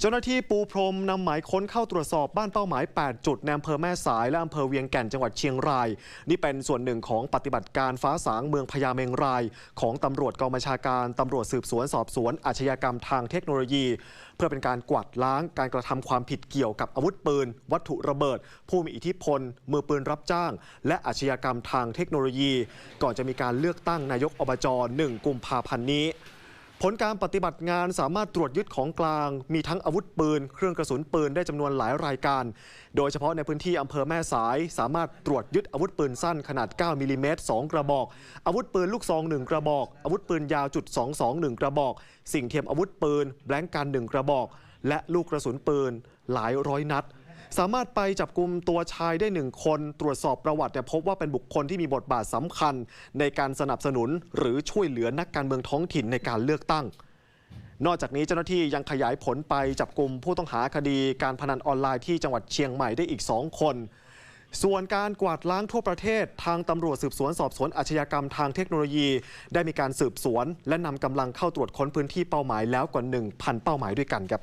เจ้าหน้าที่ปูพรมนำหมายค้นเข้าตรวจสอบบ้านเป้าหมาย 8 จุดในอำเภอแม่สายและอำเภอเวียงแก่นจังหวัดเชียงราย นี่เป็นส่วนหนึ่งของปฏิบัติการฟ้าสางเมืองพญาเมงราย ของตำรวจกองบัญชาการตำรวจสืบสวนสอบสวนอาชญากรรมทางเทคโนโลยี เพื่อเป็นการกวาดล้างการกระทำความผิดเกี่ยวกับอาวุธปืน วัตถุระเบิด ผู้มีอิทธิพล มือปืนรับจ้าง และอาชญากรรมทางเทคโนโลยี ก่อนจะมีการเลือกตั้งนายกอบจ 1 กุมภาพันธ์นี้ ผลการปฏิบัติงานสามารถตรวจยึดของกลาง มีทั้งอาวุธปืน เครื่องกระสุนปืนได้จำนวนหลายรายการ โดยเฉพาะในพื้นที่อำเภอแม่สาย สามารถตรวจยึดอาวุธปืนสั้นขนาด 9มิลลิเมตร2กระบอก อาวุธปืนลูกซอง 1 กระบอก อาวุธปืนยาวจุด22 1 กระบอก สิ่งเทียมอาวุธปืน แบงก์กัน 1 กระบอก และลูกกระสุนปืนหลายร้อยนัด สามารถไปจับกลุ่มตัวชายได้หนึ่งคน ตรวจสอบประวัติเนี่ยพบว่าเป็นบุคคลที่มีบทบาทสำคัญ ในการสนับสนุนหรือช่วยเหลือนักการเมืองท้องถิ่นในการเลือกตั้งนอกจากนี้เจ้าหน้าที่ยังขยายผลไปจับกลุ่มผู้ต้องหาคดีการพนันออนไลน์ที่จังหวัดเชียงใหม่ได้อีก 2 คน ส่วนการกวาดล้างทั่วประเทศ ทางตำรวจสืบสวนสอบสวนอาชญากรรมทางเทคโนโลยี ได้มีการสืบสวน และนำกำลังเข้าตรวจค้นพื้นที่เป้าหมายแล้วกว่า 1,000 เป้าหมายด้วยกันครับ